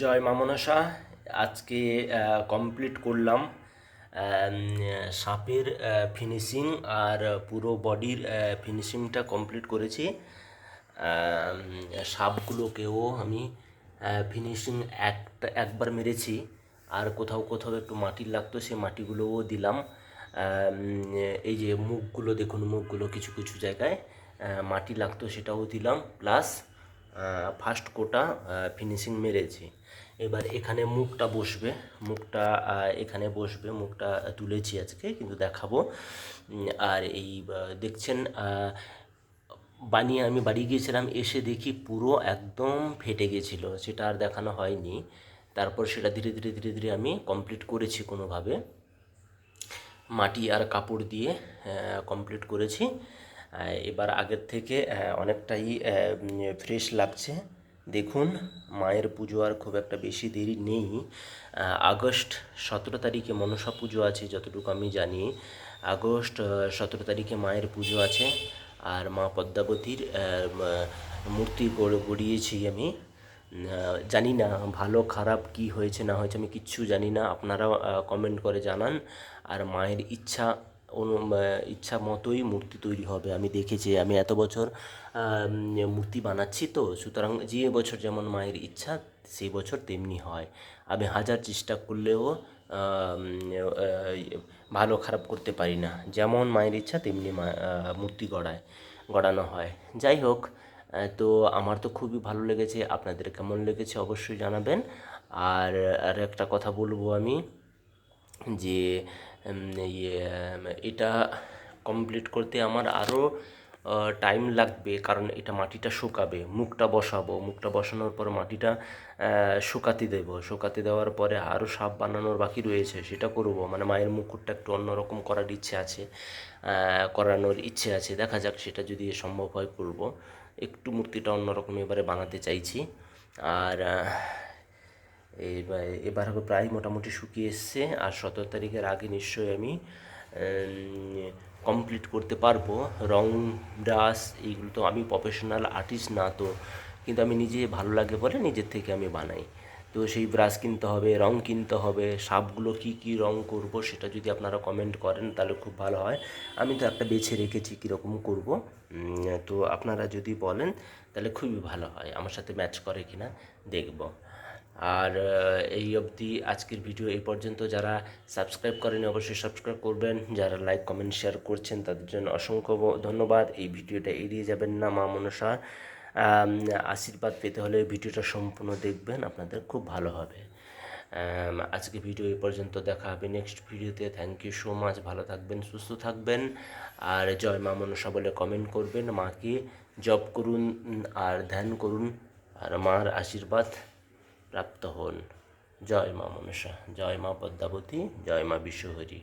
জয় মামনসা আজকে কমপ্লিট করলাম সাপের ফিনিশিং আর পুরো বডির ফিনিশিংটা কমপ্লিট করেছি। সাপগুলোকেও আমি ফিনিশিং একটা, একবার মেরেছি। আর কোথাও কোথাও একটু মাটির লাগতো সে মাটিগুলোও দিলাম। এই যে মুখগুলো, দেখুন মুখগুলো কিছু কিছু জায়গায় মাটি লাগতো, সেটাও দিলাম। প্লাস ফার্স্ট কোটা ফিনিশিং মেরেছি। এবার এখানে মুখটা বসবে, মুখটা এখানে বসবে, মুখটা তুলেছি আজকে, কিন্তু দেখাবো। আর এই দেখছেন বানিয়ে আমি বাড়ি গিয়েছিলাম, এসে দেখি পুরো একদম ফেটে গেছিল, সেটা আর দেখানো হয়নি। তারপর সেটা ধীরে ধীরে ধীরে ধীরে আমি কমপ্লিট করেছি কোনোভাবে। মাটি আর কাপড় দিয়ে কমপ্লিট করেছি। এবার আগের থেকে অনেকটাই ফ্রেশ লাগছে। দেখুন, মায়ের পুজো আর খুব একটা বেশি দেরি নেই। আগস্ট সতেরো তারিখে মনসা পুজো আছে, যতটুকু আমি জানি। আগস্ট সতেরো তারিখে মায়ের পুজো আছে। আর মা পদ্মাবতীর মূর্তি গড়ে, গড়িয়েছি আমি। জানি না ভালো, খারাপ কি হয়েছে, না হয়েছে, আমি কিচ্ছু জানি না। আপনারা কমেন্ট করে জানান। আর মায়ের ইচ্ছা ইচ্ছা মতোই মূর্তি তৈরি হবে। আমি দেখেছি, আমি এত বছর মূর্তি বানাচ্ছি তো, সুতরাং যে বছর যেমন মায়ের ইচ্ছা, সেই বছর তেমনি হয়। আমি হাজার চেষ্টা করলেও ভালো খারাপ করতে পারি না। যেমন মায়ের ইচ্ছা, তেমনি মূর্তি গড়ায়, গড়ানো হয়। যাই হোক তো আমার তো খুবই ভালো লেগেছে, আপনাদের কেমন লেগেছে অবশ্যই জানাবেন। আর আর একটা কথা বলব আমি, যে এটা কমপ্লিট করতে আমার আরও টাইম লাগবে, কারণ এটা মাটিটা শুকাবে। মুখটা বসাবো। মুখটা বসানোর পর মাটিটা শুকাতে দেবো। শুকাতে দেওয়ার পরে আরও সাপ বানানোর বাকি রয়েছে, সেটা করব। মানে মায়ের মুকুটটা একটু অন্যরকম করার ইচ্ছে আছে করানোর ইচ্ছে আছে। দেখা যাক, সেটা যদি সম্ভব হয়, করব। একটু মূর্তিটা অন্যরকম এবারে বানাতে চাইছি। আর এবার এবার প্রায় মোটামুটি শুকিয়ে এসছে আর সতেরো তারিখের আগে নিশ্চয়ই আমি কমপ্লিট করতে পারব। রং, ব্রাশ এইগুলো তো আমি প্রফেশনাল আর্টিস্ট না তো, কিন্তু আমি নিজে ভালো লাগে বলে নিজের থেকে আমি বানাই। তো সেই ব্রাশ কিনতে হবে, রং কিনতে হবে, সাপগুলো কি কি রং করব সেটা যদি আপনারা কমেন্ট করেন তাহলে খুব ভালো হয়। আমি তো একটা বেছে রেখেছি কীরকম করব। তো আপনারা যদি বলেন তাহলে খুবই ভালো হয়, আমার সাথে ম্যাচ করে কিনা, দেখব। আর এই অবধি আজকের ভিডিও এই পর্যন্ত। যারা সাবস্ক্রাইব করেনি, অবশ্যই সাবস্ক্রাইব করবেন। যারা লাইক কমেন্ট শেয়ার করছেন, তাদের জন্য অসংখ্য ধন্যবাদ। এই ভিডিওটা এড়িয়ে যাবেন না মা মনসা। আশীর্বাদ পেতে হলে ভিডিওটা সম্পূর্ণ দেখবেন, আপনাদের খুব ভালো হবে। আজকে ভিডিও এই পর্যন্ত। দেখা হবে নেক্সট ভিডিওতে। থ্যাংক ইউ সো মাচ ভালো থাকবেন, সুস্থ থাকবেন। আর জয় মা মনসা বলে কমেন্ট করবেন। মাকে জপ করুন, আর ধ্যান করুন। আর মার আশীর্বাদ। প্রাপ্ত হন জয় মা মনসা জয় মা পদ্মাবতী জয় মা বিশ্বহরী।